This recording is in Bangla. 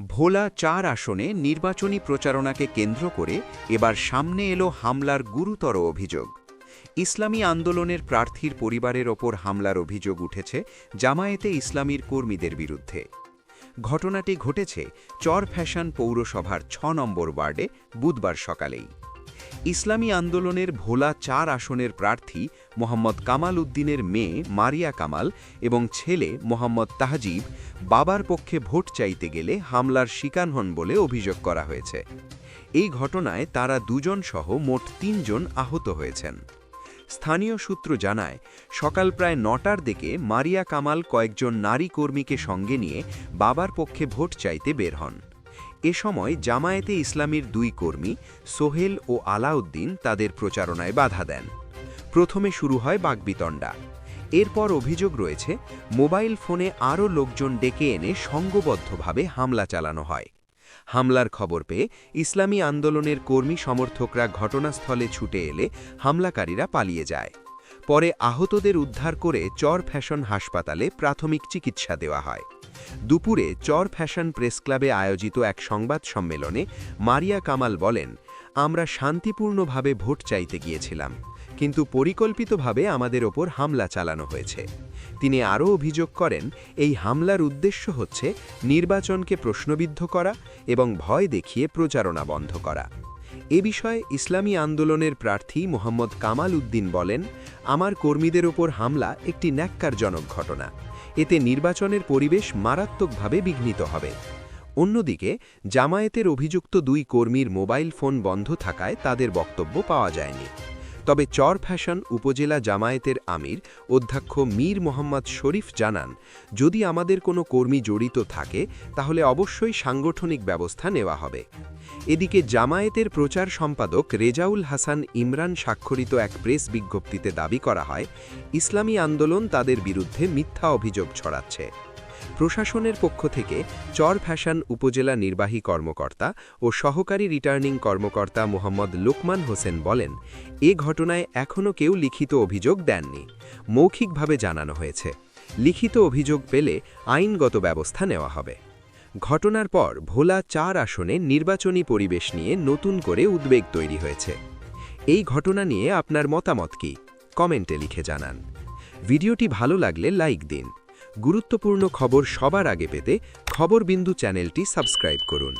ভোলা চার আসনে নির্বাচনী প্রচারণাকে কেন্দ্র করে এবার সামনে এলো হামলার গুরুতর অভিযোগ। ইসলামী আন্দোলনের প্রার্থীর পরিবারের ওপর হামলার অভিযোগ উঠেছে জামায়েতে ইসলামীর কর্মীদের বিরুদ্ধে। ঘটনাটি ঘটেছে চর ফ্যাশন পৌরসভার ছ নম্বর ওয়ার্ডে বুধবার সকালেই। ইসলামী আন্দোলনের ভোলা চার আসনের প্রার্থী মোহাম্মদ কামাল উদ্দিনের মেয়ে মারিয়া কামাল এবং ছেলে মোহাম্মদ তাহজিব বাবার পক্ষে ভোট চাইতে গেলে হামলার শিকার হন বলে অভিযোগ করা হয়েছে। এই ঘটনায় তারা দুজন সহ মোট তিনজন আহত হয়েছেন। স্থানীয় সূত্র জানায়, সকাল প্রায় নটার দিকে মারিয়া কামাল কয়েকজন নারী কর্মীকে সঙ্গে নিয়ে বাবার পক্ষে ভোট চাইতে বের হন। এ সময় জামায়াতে ইসলামীর দুই কর্মী, সোহেল ও আলাউদ্দিন, তাদের প্রচারণায় বাধা দেন। প্রথমে শুরু হয় বাগবিতণ্ডা। এরপর অভিযোগ রয়েছে, মোবাইল ফোনে আরও লোকজন ডেকে এনে সঙ্গবদ্ধভাবে হামলা চালানো হয়। হামলার খবর পেয়ে ইসলামী আন্দোলনের কর্মী সমর্থকরা ঘটনাস্থলে ছুটে এলে হামলাকারীরা পালিয়ে যায়। পরে আহতদের উদ্ধার করে চর ফ্যাশন হাসপাতালে প্রাথমিক চিকিৎসা দেওয়া হয়। দুপুরে চর ফ্যাশন প্রেস ক্লাবে আয়োজিত এক সংবাদ সম্মেলনে মারিয়া কামাল বলেন, আমরা শান্তিপূর্ণভাবে ভোট চাইতে গিয়েছিলাম, কিন্তু পরিকল্পিতভাবে আমাদের ওপর হামলা চালানো হয়েছে। তিনি আরও অভিযোগ করেন, এই হামলার উদ্দেশ্য হচ্ছে নির্বাচনকে প্রশ্নবিদ্ধ করা এবং ভয় দেখিয়ে প্রচারণা বন্ধ করা। এ বিষয়ে ইসলামী আন্দোলনের প্রার্থী মোহাম্মদ কামাল উদ্দিন বলেন, আমার কর্মীদের ওপর হামলা একটি ন্যাক্কারজনক ঘটনা। এতে নির্বাচনের পরিবেশ মারাত্মকভাবে বিঘ্নিত হবে। অন্যদিকে, জামায়াতের অভিযুক্ত দুই কর্মীর মোবাইল ফোন বন্ধ থাকায় তাদের বক্তব্য পাওয়া যায়নি। তবে চর ফ্যাশন উপজেলা জামায়াতের আমির অধ্যক্ষ মীর মোহাম্মদ শরীফ জানান, যদি আমাদের কোনো কর্মী জড়িত থাকে, তাহলে অবশ্যই সাংগঠনিক ব্যবস্থা নেওয়া হবে। এদিকে জামায়াতের প্রচার সম্পাদক রেজাউল হাসান ইমরান স্বাক্ষরিত এক প্রেস বিজ্ঞপ্তিতে দাবি করা হয়, ইসলামী আন্দোলন তাদের বিরুদ্ধে মিথ্যা অভিযোগ ছড়াচ্ছে। প্রশাসনের পক্ষ থেকে চর ফ্যাশন উপজেলা নির্বাহী কর্মকর্তা ও সহকারী রিটার্নিং কর্মকর্তা মোহাম্মদ লোকমান হোসেন বলেন, এ ঘটনায় এখনও কেউ লিখিত অভিযোগ দেননি। মৌখিকভাবে জানানো হয়েছে, লিখিত অভিযোগ পেলে আইনগত ব্যবস্থা নেওয়া হবে। ঘটনার পর ভোলা চার আসনে নির্বাচনী পরিবেশ নিয়ে নতুন করে উদ্বেগ তৈরি হয়েছে। এই ঘটনা নিয়ে আপনার মতামত কি? কমেন্টে লিখে জানান। ভিডিওটি ভালো লাগলে লাইক দিন। গুরুত্বপূর্ণ খবর সবার আগে পেতে খবর বিন্দু চ্যানেলটি সাবস্ক্রাইব করুন।